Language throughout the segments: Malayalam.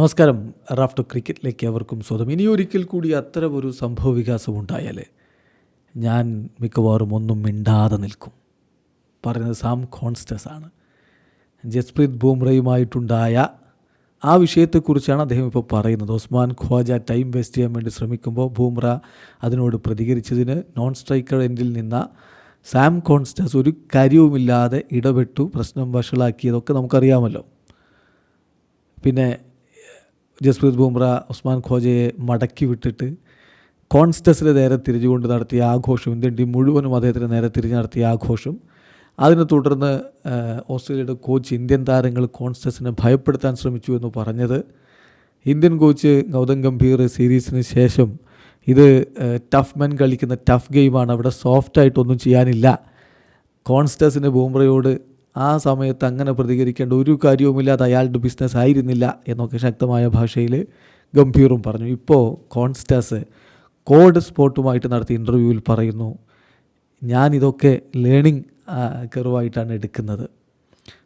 നമസ്കാരം. റാഫ്റ്റർ ക്രിക്കറ്റിലേക്ക് അവർക്കും സ്വതം ഇനി ഒരിക്കൽ കൂടി അത്തരം ഒരു സംഭവ വികാസം ഉണ്ടായാൽ ഞാൻ മിക്കവാറും ഒന്നും മിണ്ടാതെ നിൽക്കും. പറയുന്നത് സാം കോൺസ്റ്റസ് ആണ്. ജസ്പ്രീത് ബൂംറയുമായിട്ടുണ്ടായ ആ വിഷയത്തെക്കുറിച്ചാണ് അദ്ദേഹം ഇപ്പോൾ പറയുന്നത്. ഉസ്മാൻ ഖ്വാജ ടൈം വേസ്റ്റ് ചെയ്യാൻ വേണ്ടി ശ്രമിക്കുമ്പോൾ ബൂംറ അതിനോട് പ്രതികരിച്ചതിന് നോൺ സ്ട്രൈക്കർ എൻഡിൽ നിന്ന സാം കോൺസ്റ്റസ് ഒരു കാര്യവുമില്ലാതെ ഇടപെട്ടു പ്രശ്നം വഷളാക്കിയതൊക്കെ നമുക്കറിയാമല്ലോ. പിന്നെ ജസ്പ്രീത് ബുംറ ഉസ്മാൻ ഖോജയെ മടക്കി വിട്ടിട്ട് കോൺസ്റ്റസിന് നേരെ തിരിഞ്ഞുകൊണ്ട് നടത്തിയ ആഘോഷം ഇന്ത്യൻ ടീം മുഴുവനും അദ്ദേഹത്തിന് നേരെ തിരിഞ്ഞ് നടത്തിയ ആഘോഷം. അതിനെ തുടർന്ന് ഓസ്ട്രേലിയയുടെ കോച്ച് ഇന്ത്യൻ താരങ്ങൾ കോൺസ്റ്റസിനെ ഭയപ്പെടുത്താൻ ശ്രമിച്ചു എന്ന് പറഞ്ഞത്. ഇന്ത്യൻ കോച്ച് ഗൗതം ഗംഭീർ സീരീസിന് ശേഷം ഇത് ടഫ് മെൻ കളിക്കുന്ന ടഫ് ഗെയിമാണ്. അവിടെ സോഫ്റ്റായിട്ടൊന്നും ചെയ്യാനില്ല. കോൺസ്റ്റസിന് ബൂംറയോട് ആ സമയത്ത് അങ്ങനെ പ്രതികരിക്കേണ്ട ഒരു കാര്യവുമില്ലാതെ അയാളുടെ ബിസിനസ് ആയിരുന്നില്ല എന്നൊക്കെ ശക്തമായ ഭാഷയിൽ ഗംഭീറും പറഞ്ഞു. ഇപ്പോൾ കോൺസ്റ്റാസ് കോഡ് സ്പോട്ടുമായിട്ട് നടത്തിയ ഇന്റർവ്യൂവിൽ പറയുന്നു ഞാൻ ഇതൊക്കെ ലേണിംഗ് കെറുവായിട്ടാണ് എടുക്കുന്നത്.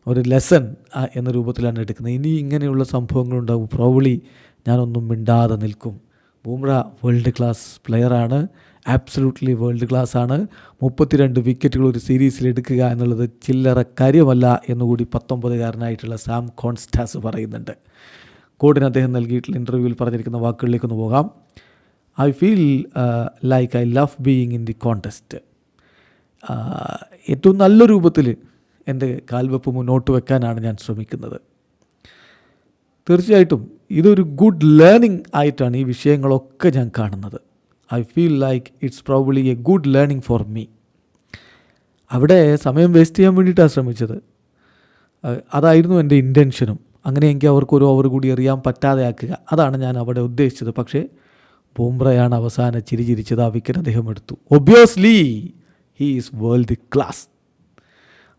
ഒരു ലെസൺ എന്ന രൂപത്തിലാണ് എടുക്കുന്നത്. ഇനി ഇങ്ങനെയുള്ള സംഭവങ്ങളുണ്ടാവും. പ്രോബ്ലി ഞാനൊന്നും മിണ്ടാതെ നിൽക്കും. ബൂംറ വേൾഡ് ക്ലാസ് പ്ലെയറാണ് ആബ്സലൂട്ട്ലി വേൾഡ് ക്ലാസ് ആണ്. മുപ്പത്തിരണ്ട് വിക്കറ്റുകൾ ഒരു സീരീസിൽ എടുക്കുക എന്നുള്ളത് ചില്ലറ കാര്യമല്ല എന്നുകൂടി പത്തൊമ്പതുകാരനായിട്ടുള്ള സാം കോൺസ്റ്റാസ് പറയുന്നുണ്ട്. കോഡിന് അദ്ദേഹം നൽകിയിട്ടുള്ള ഇന്റർവ്യൂവിൽ പറഞ്ഞിരിക്കുന്ന വാക്കുകളിലേക്കൊന്ന് പോകാം. I feel like I love being in the contest ഏറ്റവും നല്ല രൂപത്തിൽ എന്റെ കാൽവെപ്പ് മുന്നോട്ട് വെക്കാനാണ് ഞാൻ ശ്രമിക്കുന്നത്. തീർച്ചയായിട്ടും ഇതൊരു ഗുഡ് ലേണിംഗ് ആയിട്ടാണ് ഈ വിഷയങ്ങളൊക്കെ ഞാൻ കാണുന്നത്. I feel like it's probably a good learning for me അവിടെ സമയം വേസ്റ്റ് ചെയ്യാൻ വേണ്ടിയിട്ടാണ് ശ്രമിച്ചത്. അതായിരുന്നു എന്റെ ഇന്റൻഷനും അങ്ങനെയെങ്കിൽ അവർക്ക് ഒരു ഓവർ കൂടി എറിയാൻ പറ്റാതെ ആക്കുക. അതാണ് ഞാൻ അവിടെ ഉദ്ദേശിച്ചത്. പക്ഷേ ബൂംറയാണ് അവസാന ചിരിചിരിച്ചത് ആ വിക്കറ്റ് അദ്ദേഹം എടുത്തു. Obviously he is world class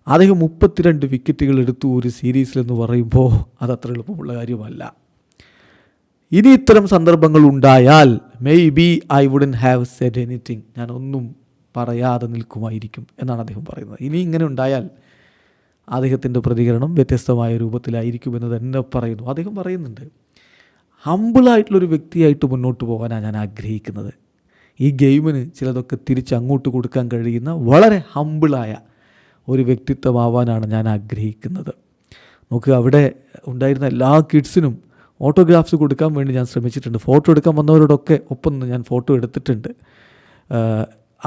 അദ്ദേഹം മുപ്പത്തിരണ്ട് വിക്കറ്റുകൾ എടുത്തു ഒരു സീരീസിലെന്ന് പറയുമ്പോൾ അതത്ര എളുപ്പമുള്ള കാര്യമല്ല. ഇനി ഇത്തരം സന്ദർഭങ്ങൾ ഉണ്ടായാൽ maybe I wouldn't have said anything ഞാൻ ഒന്നും പറയാതെ നിൽക്കുമായിരിക്കും എന്നാണ് അദ്ദേഹം പറയുന്നത്. ഇനി ഇങ്ങനെ ഉണ്ടായാൽ അദ്ദേഹത്തിന്റെ പ്രതികരണം വ്യത്യസ്തമായ രൂപത്തിലായിരിക്കുമെന്ന് തന്നെ പറയുന്നു. അദ്ദേഹം പറയുന്നുണ്ട് ഹമ്പിളായിട്ടുള്ളൊരു വ്യക്തിയായിട്ട് മുന്നോട്ട് പോകാനാണ് ഞാൻ ആഗ്രഹിക്കുന്നത്. ഈ ഗെയിമിന് ചിലതൊക്കെ തിരിച്ച് അങ്ങോട്ട് കൊടുക്കാൻ കഴിയുന്ന വളരെ ഹമ്പിളായ ഒരു വ്യക്തിത്വമാവാനാണ് ഞാൻ ആഗ്രഹിക്കുന്നത്. നോക്കുക അവിടെ ഉണ്ടായിരുന്ന എല്ലാ കിഡ്സിനും ഓട്ടോഗ്രാഫ്സ് കൊടുക്കാൻ വേണ്ടി ഞാൻ ശ്രമിച്ചിട്ടുണ്ട്. ഫോട്ടോ എടുക്കാൻ വന്നവരോടൊക്കെ ഒപ്പം നിന്ന് ഞാൻ ഫോട്ടോ എടുത്തിട്ടുണ്ട്.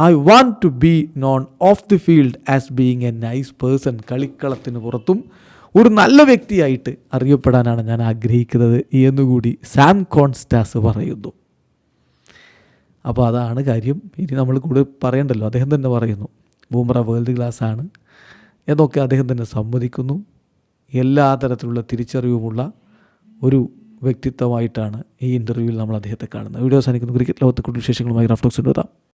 I want to be known of the field as being a nice person കളിക്കളത്തിന് പുറത്തും ഒരു നല്ല വ്യക്തിയായിട്ട് അറിയപ്പെടാനാണ് ഞാൻ ആഗ്രഹിക്കുന്നത് എന്നുകൂടി സാം കോൺസ്റ്റാസ് പറയുന്നു. അപ്പോൾ അതാണ് കാര്യം. ഇനി നമ്മൾ കൂടെ പറയണ്ടല്ലോ. അദ്ദേഹം തന്നെ പറയുന്നു ബൂമറ വേൾഡ് ക്ലാസ് ആണ് എന്നൊക്കെ അദ്ദേഹം തന്നെ സമ്മതിക്കുന്നു. എല്ലാ തരത്തിലുള്ള തിരിച്ചറിവുമുള്ള ഒരു വ്യക്തിത്വമായിട്ടാണ് ഈ ഇന്റർവ്യൂവിൽ നമ്മൾ അദ്ദേഹത്തെ കാണുന്നത്. വീഡിയോ അവസാനിക്കുന്നു. ക്രിക്കറ്റ് ലോകത്തെ കൂടുതൽ വിശേഷങ്ങളുമായി റാഫ്റ്റോക്സ് എഴുതാം